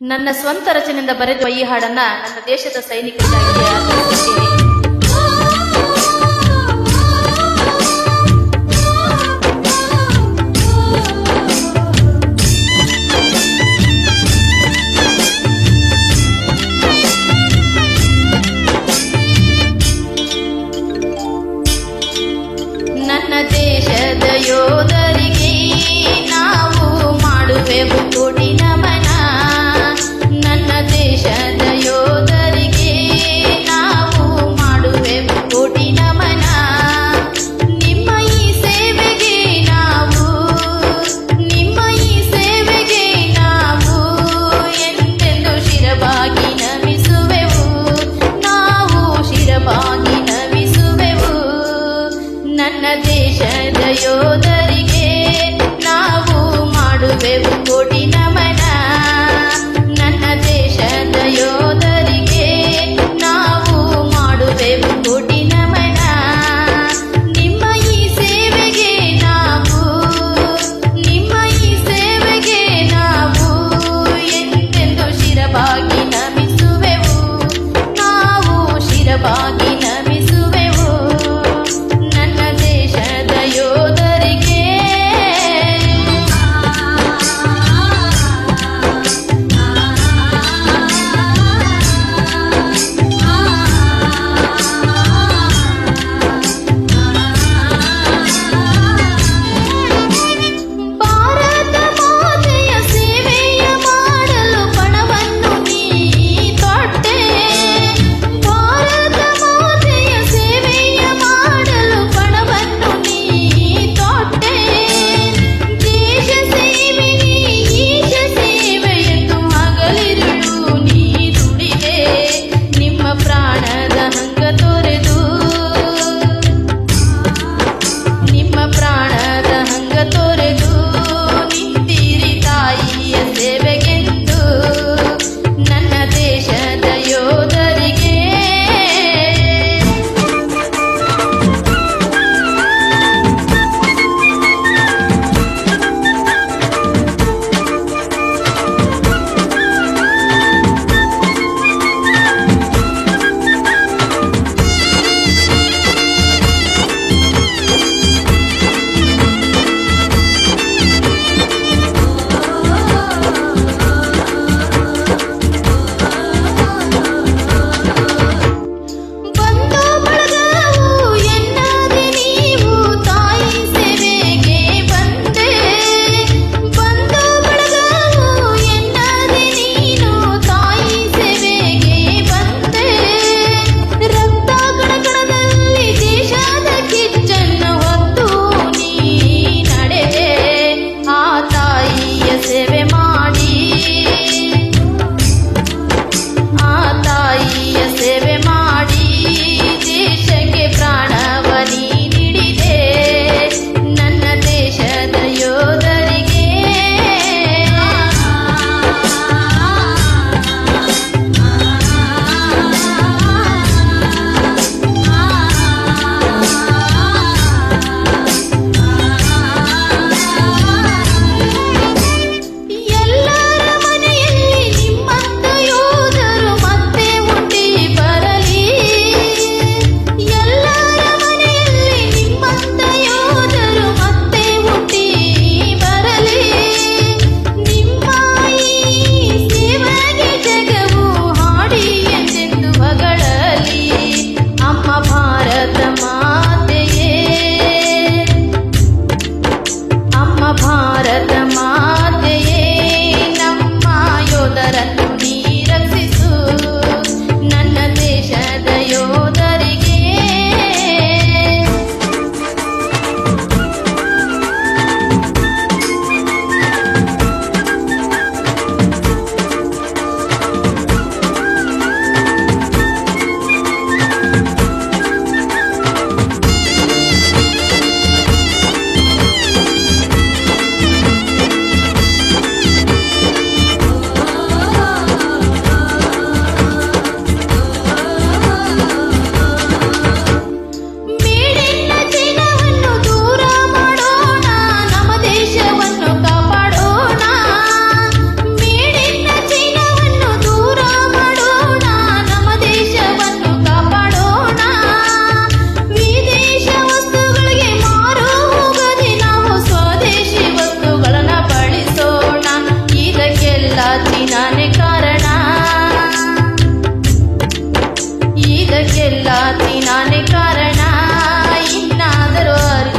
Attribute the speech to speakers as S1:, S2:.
S1: ನನ್ನ ಸ್ವಂತ ರಚನೆಯಿಂದ ಬರೆದ ಈ ಹಾಡನ್ನ ನನ್ನ ದೇಶದ ಸೈನಿಕರಿಗಾಗಿ ಇದಕ್ಕೆಲ್ಲ ತಿನಾನೆ ಕಾರಣ ಇನ್ನಾದರೂ ಅರ್ಥ